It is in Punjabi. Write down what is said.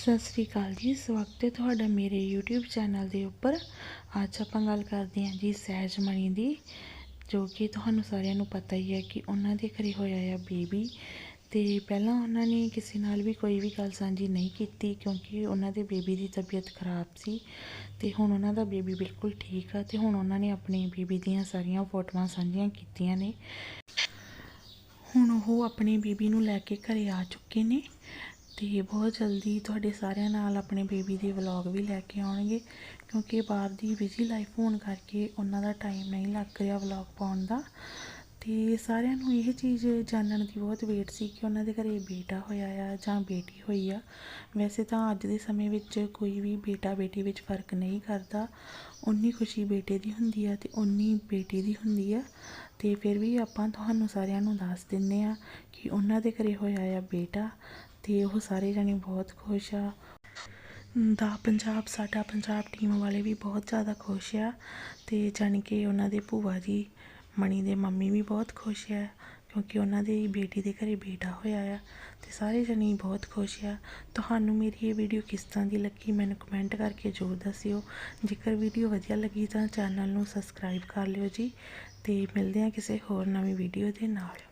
ਸਤਿ ਸ੍ਰੀ ਅਕਾਲ ਜੀ। ਸਵਾਗਤ ਹੈ ਤੁਹਾਡਾ ਮੇਰੇ YouTube ਚੈਨਲ ਦੇ ਉੱਪਰ। ਅੱਜ ਆਪਾਂ ਗੱਲ ਕਰਦੇ ਹਾਂ ਜੀ ਸਹਿਜਮਣੀ ਦੀ, ਜੋ ਕਿ ਤੁਹਾਨੂੰ ਸਾਰਿਆਂ ਨੂੰ ਪਤਾ ਹੀ ਹੈ ਕਿ ਉਹਨਾਂ ਦੇ ਘਰੇ ਹੋਇਆ ਆ ਬੇਬੀ। ਤੇ ਪਹਿਲਾਂ ਉਹਨਾਂ ਨੇ ਕਿਸੇ ਨਾਲ ਵੀ ਕੋਈ ਵੀ ਗੱਲ ਸਾਂਝੀ ਨਹੀਂ ਕੀਤੀ, ਕਿਉਂਕਿ ਉਹਨਾਂ ਦੇ ਬੇਬੀ ਦੀ ਤਬੀਅਤ ਖਰਾਬ ਸੀ ਤੇ ਹੁਣ ਉਹਨਾਂ ਦਾ ਬੇਬੀ ਬਿਲਕੁਲ ਠੀਕ ਆ ਤੇ ਹੁਣ ਉਹਨਾਂ ਨੇ ਆਪਣੀ ਬੇਬੀ ਦੀਆਂ ਸਾਰੀਆਂ ਫੋਟੋਆਂ ਸਾਂਝੀਆਂ ਕੀਤੀਆਂ ਨੇ। ਹੁਣ ਉਹ ਆਪਣੀ ਬੇਬੀ ਨੂੰ ਲੈ ਕੇ ਘਰੇ ਆ ਚੁੱਕੇ ਨੇ। ਤੇ ਬਹੁਤ ਜਲਦੀ ਤੁਹਾਡੇ ਸਾਰਿਆਂ ਨਾਲ ਆਪਣੇ ਬੇਬੀ ਦੇ ਵਲੌਗ ਵੀ ਲੈ ਕੇ ਆਉਣਗੇ, ਕਿਉਂਕਿ ਬਾਹਰ ਦੀ ਬਿਜ਼ੀ ਲਾਈਫ ਹੋਣ ਕਰਕੇ ਉਹਨਾਂ ਦਾ ਟਾਈਮ ਨਹੀਂ ਲੱਗ ਰਿਹਾ ਵਲੌਗ ਪਾਉਣ ਦਾ। ਤੇ ਸਾਰਿਆਂ ਨੂੰ ਇਹ ਚੀਜ਼ ਜਾਣਨ ਦੀ ਬਹੁਤ ਵੇਟ ਸੀ ਕਿ ਉਹਨਾਂ ਦੇ ਘਰੇ ਬੇਟਾ ਹੋਇਆ ਆ ਜਾਂ ਬੇਟੀ ਹੋਈ ਆ। ਵੈਸੇ ਤਾਂ ਅੱਜ ਦੇ ਸਮੇਂ ਵਿੱਚ ਕੋਈ ਵੀ ਬੇਟਾ ਬੇਟੀ ਵਿੱਚ ਫ਼ਰਕ ਨਹੀਂ ਕਰਦਾ। ਉਨੀ ਖੁਸ਼ੀ ਬੇਟੇ ਦੀ ਹੁੰਦੀ ਆ ਤੇ ਉਨੀ ਬੇਟੀ ਦੀ ਹੁੰਦੀ ਆ। ਤੇ ਫਿਰ ਵੀ ਆਪਾਂ ਤੁਹਾਨੂੰ ਸਾਰਿਆਂ ਨੂੰ ਦੱਸ ਦਿੰਨੇ ਆ ਕਿ ਉਹਨਾਂ ਦੇ ਘਰੇ ਹੋਇਆ ਆ ਬੇਟਾ। ਅਤੇ ਉਹ ਸਾਰੇ ਜਣੇ ਬਹੁਤ ਖੁਸ਼ ਆ। ਦਾ ਪੰਜਾਬ, ਸਾਡਾ ਪੰਜਾਬ ਟੀਮ ਵਾਲੇ ਵੀ ਬਹੁਤ ਜ਼ਿਆਦਾ ਖੁਸ਼ ਆ ਅਤੇ ਜਾਣੀ ਕਿ ਉਹਨਾਂ ਦੇ ਭੂਆ ਜੀ ਮਣੀ ਦੇ ਮੰਮੀ ਵੀ ਬਹੁਤ ਖੁਸ਼ ਆ ਕਿਉਂਕਿ ਉਹਨਾਂ ਦੀ ਬੇਟੀ ਦੇ ਘਰੇ ਬੇਟਾ ਹੋਇਆ ਆ ਤੇ ਸਾਰੇ ਜਣੇ ਬਹੁਤ ਖੁਸ਼ ਆ। ਤੁਹਾਨੂੰ ਮੇਰੀ ਇਹ ਵੀਡੀਓ ਕਿਸ ਤਰ੍ਹਾਂ ਦੀ ਲੱਗੀ ਮੈਨੂੰ ਕਮੈਂਟ ਕਰਕੇ ਜ਼ਰੂਰ ਦੱਸਿਓ। ਜੇਕਰ ਵੀਡੀਓ ਵਧੀਆ ਲੱਗੀ ਤਾਂ ਚੈਨਲ ਨੂੰ ਸਬਸਕ੍ਰਾਈਬ ਕਰ ਲਿਓ ਜੀ ਤੇ ਮਿਲਦੇ ਹਾਂ ਕਿਸੇ ਹੋਰ ਨਵੀਂ ਵੀਡੀਓ ਦੇ ਨਾਲ।